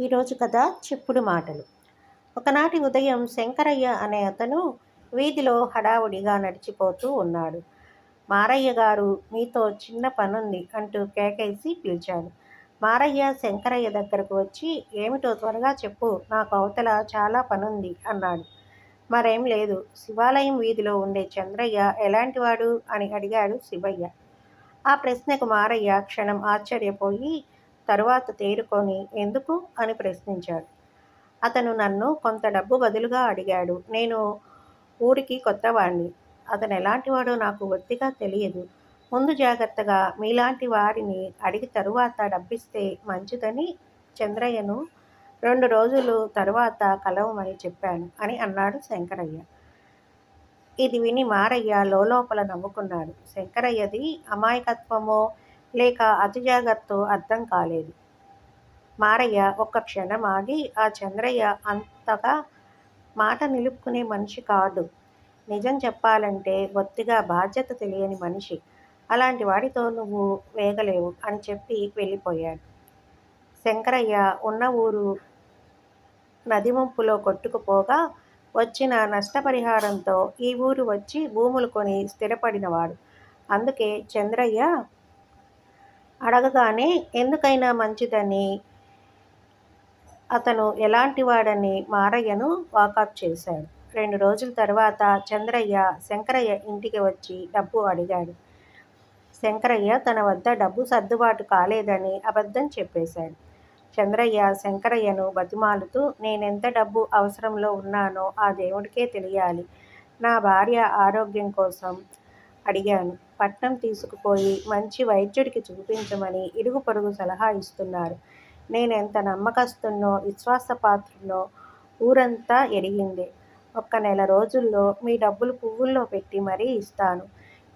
ఈరోజు కథ చెప్పుడు మాటలు. ఒకనాటి ఉదయం శంకరయ్య అనే అతను వీధిలో హడావుడిగా నడిచిపోతూ ఉన్నాడు. మారయ్య గారు మీతో చిన్న పనుంది అంటూ కేకేసి పిలిచాడు. మారయ్య శంకరయ్య దగ్గరకు వచ్చి ఏమిటో త్వరగా చెప్పు నాకు అవతల చాలా పనుంది అన్నాడు. మరేం లేదు శివాలయం వీధిలో ఉండే చంద్రయ్య ఎలాంటివాడు? అని అడిగాడు శివయ్య. ఆ ప్రశ్నకు మారయ్య క్షణం ఆశ్చర్యపోయి తరువాత తేరుకొని ఎందుకు అని ప్రశ్నించాడు. అతను నన్ను కొంత డబ్బు బదులుగా అడిగాడు. నేను ఊరికి కొత్తవాణ్ణి. అతను ఎలాంటివాడో నాకు ఒత్తిగా తెలియదు. ముందు జాగ్రత్తగా మీలాంటి వారిని అడిగి తరువాత డబ్బిస్తే మంచిదని చంద్రయ్యను రెండు రోజులు తరువాత కలవమని చెప్పాను అని అన్నాడు శంకరయ్య. ఇది విని మారయ్య లోపల నవ్వుకున్నాడు. శంకరయ్యది అమాయకత్వమో లేక అతి జాగ్రత్తో అర్థం కాలేదు. మారయ్య ఒక్క క్షణం ఆగి ఆ చంద్రయ్య అంతగా మాట నిలుపుకునే మనిషి కాదు. నిజం చెప్పాలంటే బొత్తిగా బాధ్యత తెలియని మనిషి. అలాంటి వాడితో నువ్వు వేగలేవు అని చెప్పి వెళ్ళిపోయాడు. శంకరయ్య ఉన్న ఊరు నది ముంపులో కొట్టుకుపోగా వచ్చిన నష్టపరిహారంతో ఈ ఊరు వచ్చి భూములు కొని స్థిరపడినవాడు. అందుకే చంద్రయ్య అడగగానే ఎందుకైనా మంచిదని. అతను ఎలాంటి వాడని మారయ్యను వాకప్ చేశాడు. రెండు రోజుల తర్వాత చంద్రయ్య శంకరయ్య ఇంటికి వచ్చి డబ్బు అడిగాడు. శంకరయ్య తన వద్ద డబ్బు సర్దుబాటు కాలేదని అబద్ధం చెప్పేశాడు. చంద్రయ్య శంకరయ్యను బతిమాలుతూ నేనెంత డబ్బు అవసరంలో ఉన్నానో ఆ దేవుడికే తెలియాలి. నా భార్య ఆరోగ్యం కోసం అడిగాను. పట్నం తీసుకుపోయి మంచి వైద్యుడికి చూపించమని ఇరుగు పొరుగు సలహా ఇస్తున్నారు. నేనెంత నమ్మకస్తున్నో విశ్వాసపాత్రునో ఊరంతా ఎరిగింది. ఒక్క నెల రోజుల్లో మీ డబ్బులు పువ్వుల్లో పెట్టి మరీ ఇస్తాను.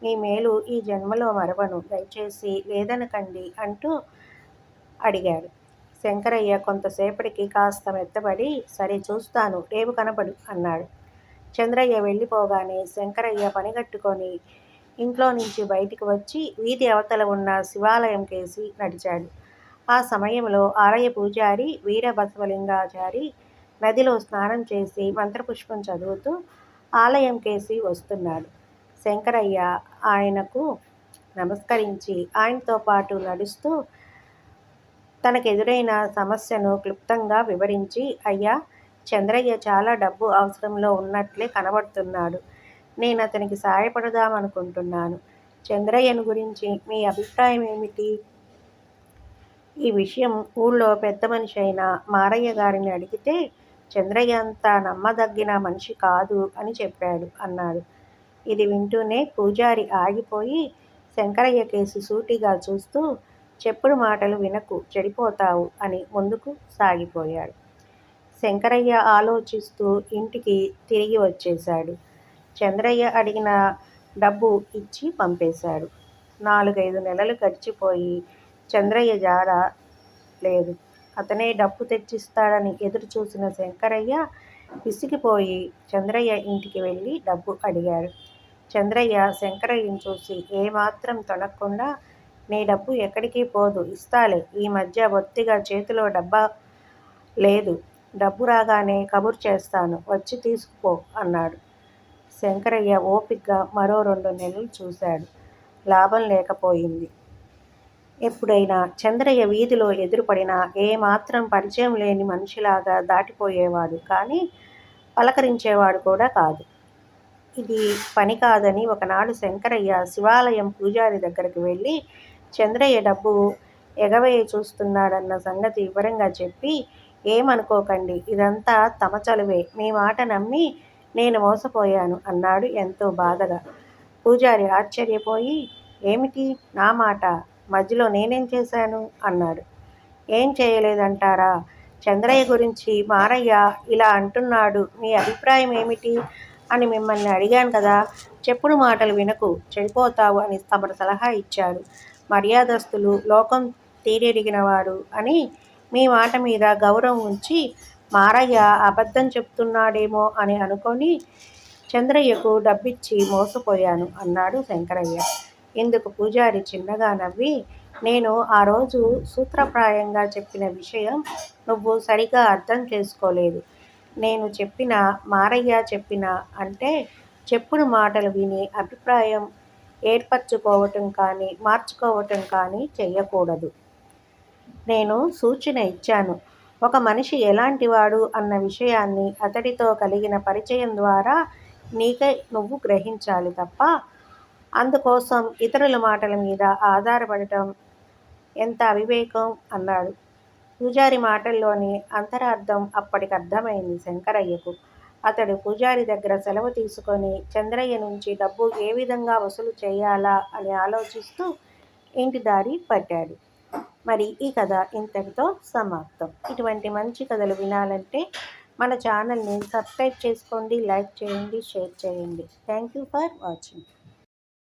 మీ మేలు ఈ జన్మలో మరవను. దయచేసి లేదనకండి అంటూ అడిగాడు. శంకరయ్య కొంతసేపటికి కాస్త మెత్తబడి సరే చూస్తాను రేపు కనపడు అన్నాడు. చంద్రయ్య వెళ్ళిపోగానే శంకరయ్య పనిగట్టుకొని ఇంట్లో నుంచి బయటికి వచ్చి వీధి అవతల ఉన్న శివాలయం కేసి నడిచాడు. ఆ సమయంలో ఆలయ పూజారి వీరబసవలింగాచారి నదిలో స్నానం చేసి మంత్రపుష్పం చదువుతూ ఆలయం కేసి వస్తున్నాడు. శంకరయ్య ఆయనకు నమస్కరించి ఆయనతో పాటు నడుస్తూ తనకెదురైన సమస్యను క్లుప్తంగా వివరించి అయ్యా చంద్రయ్య చాలా డబ్బు అవసరంలో ఉన్నట్లే కనబడుతున్నాడు. నేను అతనికి సాయపడదామనుకుంటున్నాను చంద్రయ్యను గురించి మీ అభిప్రాయం ఏమిటి? ఈ విషయం ఊళ్ళో పెద్ద మనిషి అయిన మారయ్య గారిని అడిగితే చంద్రయ్య అంత నమ్మదగిన మనిషి కాదు అని చెప్పాడు అన్నాడు. ఇది వింటూనే పూజారి ఆగిపోయి శంకరయ్య కేసు సూటిగా చూస్తూ చెప్పుడు మాటలు వినకు చెడిపోతావు అని ముందుకు సాగిపోయాడు. శంకరయ్య ఆలోచిస్తూ ఇంటికి తిరిగి వచ్చేశాడు. చంద్రయ్య అడిగిన డబ్బు ఇచ్చి పంపేశాడు. నాలుగైదు నెలలు గడిచిపోయి చంద్రయ్య జాడ లేదు. అతనే డబ్బు తెచ్చిస్తాడని ఎదురు చూసిన శంకరయ్య విసిగిపోయి చంద్రయ్య ఇంటికి వెళ్ళి డబ్బు అడిగాడు. చంద్రయ్య శంకరయ్యను చూసి ఏమాత్రం తొనకుండా నీ డబ్బు ఎక్కడికి పోదు ఇస్తాలే. ఈ మధ్య బొత్తిగా చేతిలో డబ్బా లేదు. డబ్బు రాగానే కబురు చేస్తాను. వచ్చి తీసుకుపో అన్నాడు. శంకరయ్య ఓపిగ్గా మరో రెండు నెలలు చూశాడు. లాభం లేకపోయింది. ఎప్పుడైనా చంద్రయ్య వీధిలో ఎదురుపడినా ఏమాత్రం పరిచయం లేని మనిషిలాగా దాటిపోయేవాడు కానీ పలకరించేవాడు కూడా కాదు. ఇది పని కాదని ఒకనాడు శంకరయ్య శివాలయం పూజారి దగ్గరికి వెళ్ళి చంద్రయ్య డబ్బు ఎగవేయ చూస్తున్నాడన్న సంగతి వివరంగా చెప్పి ఏమనుకోకండి ఇదంతా తమ చలువే. మీ మాట నమ్మి నేను మోసపోయాను అన్నాడు ఎంతో బాధగా. పూజారి ఆశ్చర్యపోయి ఏమిటి నా మాట? మధ్యలో నేనేం చేశాను? అన్నాడు. ఏం చేయలేదంటారా? చంద్రయ్య గురించి మారయ్య ఇలా అంటున్నాడు. మీ అభిప్రాయం ఏమిటి? అని మిమ్మల్ని అడిగాను కదా. చెప్పుడు మాటలు వినకు చెడిపోతావు అని తమరు సలహా ఇచ్చారు. మర్యాదస్తులు లోకం తీరెరిగినవాడు అని మీ మాట మీద గౌరవం ఉంచి మారయ్య అబద్ధం చెప్తున్నాడేమో అని అనుకొని చంద్రయ్యకు డబ్బిచ్చి మోసపోయాను అన్నాడు శంకరయ్య. ఇందుకు పూజారి చిన్నగా నవ్వి నేను ఆ రోజు సూత్రప్రాయంగా చెప్పిన విషయం నువ్వు సరిగా అర్థం చేసుకోలేదు. నేను చెప్పిన మారయ్య చెప్పిన అంటే చెప్పుడు మాటలు విని అభిప్రాయం ఏర్పరచుకోవటం కానీ మార్చుకోవటం కానీ చెయ్యకూడదు. నేను సూచన ఇచ్చాను. ఒక మనిషి ఎలాంటివాడు అన్న విషయాన్ని అతడితో కలిగిన పరిచయం ద్వారా నీకై నువ్వు గ్రహించాలి తప్ప అందుకోసం ఇతరుల మాటల మీద ఆధారపడటం ఎంత అవివేకం అన్నాడు. పూజారి మాటల్లోని అంతరార్థం అప్పటికి అర్థమైంది శంకరయ్యకు. అతడు పూజారి దగ్గర సెలవు తీసుకొని చంద్రయ్య నుంచి డబ్బు ఏ విధంగా వసూలు చేయాలా అని ఆలోచిస్తూ ఇంటి దారి పట్టాడు. మరి ఈ కథ ఇంతటితో సమాప్తం. ఇటువంటి మంచి కథలు వినాలంటే మన ఛానల్ని సబ్స్క్రైబ్ చేసుకోండి లైక్ చేయండి షేర్ చేయండి. Thank you for watching.